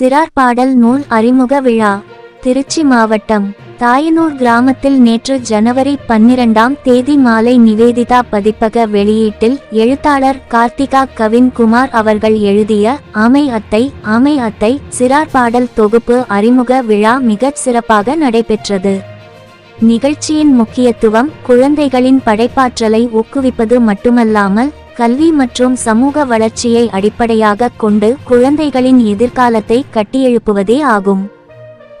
சிறார் பாடல் நூல் அறிமுக விழா திருச்சி மாவட்டம் தாயனூர் கிராமத்தில் நேற்று ஜனவரி பன்னிரண்டாம் தேதி மாலை நிவேதிதா பதிப்பக வெளியீட்டில் எழுத்தாளர் கார்த்திகா கவின்குமார் அவர்கள் எழுதிய ஆமை அத்தை ஆமை அத்தை சிறார் பாடல் தொகுப்பு அறிமுக விழா மிகச் சிறப்பாக நடைபெற்றது. நிகழ்ச்சியின் முக்கியத்துவம் குழந்தைகளின் படைப்பாற்றலை ஊக்குவிப்பது மட்டுமல்லாமல் கல்வி மற்றும் சமூக வளர்ச்சியை அடிப்படையாக கொண்டு குழந்தைகளின் எதிர்காலத்தை கட்டியெழுப்புவதே ஆகும்.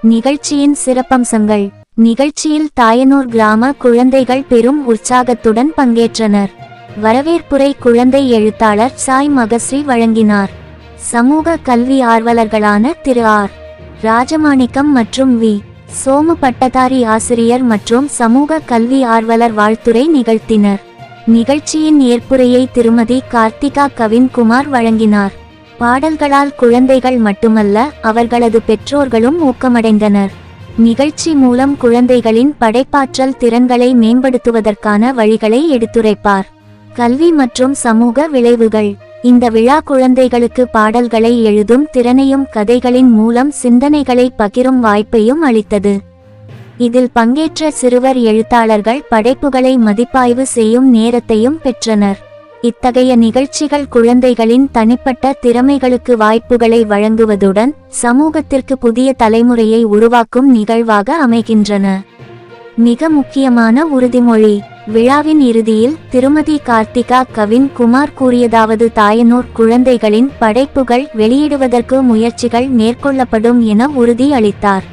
நிகழ்ச்சியின் சிறப்பம்சங்கள். நிகழ்ச்சியில் தாயனூர் கிராம குழந்தைகள் பெரும் உற்சாகத்துடன் பங்கேற்றனர். வரவேற்புரை குழந்தை எழுத்தாளர் சாய் மகஸ்ரீ வழங்கினார். சமூக கல்வி ஆர்வலர்களான திரு ஆர். ராஜமாணிக்கம் மற்றும் வி. சோமு பட்டதாரி ஆசிரியர் மற்றும் சமூக கல்வி ஆர்வலர் வாழ்த்துரை நிகழ்த்தினர். நிகழ்ச்சியின் ஏற்புரையை திருமதி கார்த்திகா கவின்குமார் வழங்கினார். பாடல்களால் குழந்தைகள் மட்டுமல்ல அவர்களது பெற்றோர்களும் ஊக்கமடைந்தனர். நிகழ்ச்சி மூலம் குழந்தைகளின் படைப்பாற்றல் திறன்களை மேம்படுத்துவதற்கான வழிகளை எடுத்துரைப்பார். கல்வி மற்றும் சமூக விளைவுகள். இந்த விழா குழந்தைகளுக்கு பாடல்களை எழுதும் திறனையும் கதைகளின் மூலம் சிந்தனைகளை பகிரும் வாய்ப்பையும் அளித்தது. இதில் பங்கேற்ற சிறுவர் எழுத்தாளர்கள் படைப்புகளை மதிப்பாய்வு செய்யும் நேரத்தையும் பெற்றனர். இத்தகைய நிகழ்ச்சிகள் குழந்தைகளின் தனிப்பட்ட திறமைகளுக்கு வாய்ப்புகளை வழங்குவதுடன் சமூகத்திற்கு புதிய தலைமுறையை உருவாக்கும் நிகழ்வாக அமைகின்றன. மிக முக்கியமான உறுதிமொழி விழாவின் இறுதியில் திருமதி கார்த்திகா கவின் குமார் கூறியதாவது தாயனூர் குழந்தைகளின் படைப்புகள் வெளியிடுவதற்கு முயற்சிகள் மேற்கொள்ளப்படும் என உறுதியளித்தார்.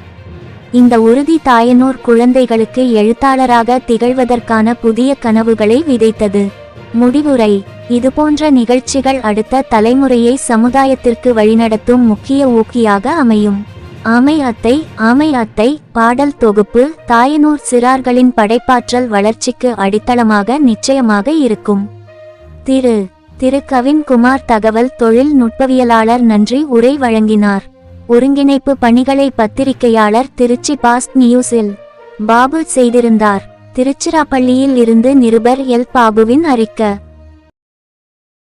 இந்த உறுதி தாயனூர் குழந்தைகளுக்கு எழுத்தாளராக திகழ்வதற்கான புதிய கனவுகளை விதைத்தது. முடிவுரை இதுபோன்ற நிகழ்ச்சிகள் அடுத்த தலைமுறையை சமுதாயத்திற்கு வழிநடத்தும் முக்கிய ஊக்கியாக அமையும். ஆமை அத்தை ஆமை அத்தை பாடல் தொகுப்பு தாயனூர் சிறார்களின் படைப்பாற்றல் வளர்ச்சிக்கு அடித்தளமாக நிச்சயமாக இருக்கும். திரு திரு கவின் குமார் தகவல் தொழில் நுட்பவியலாளர் நன்றி உரை வழங்கினார். ஒருங்கிணைப்பு பணிகளை பத்திரிகையாளர் திருச்சி பாஸ்ட் நியூஸில் பாபு செய்திருந்தார். திருச்சிராப்பள்ளியில் இருந்து நிருபர் எல். பாபுவின் அறிக்கை.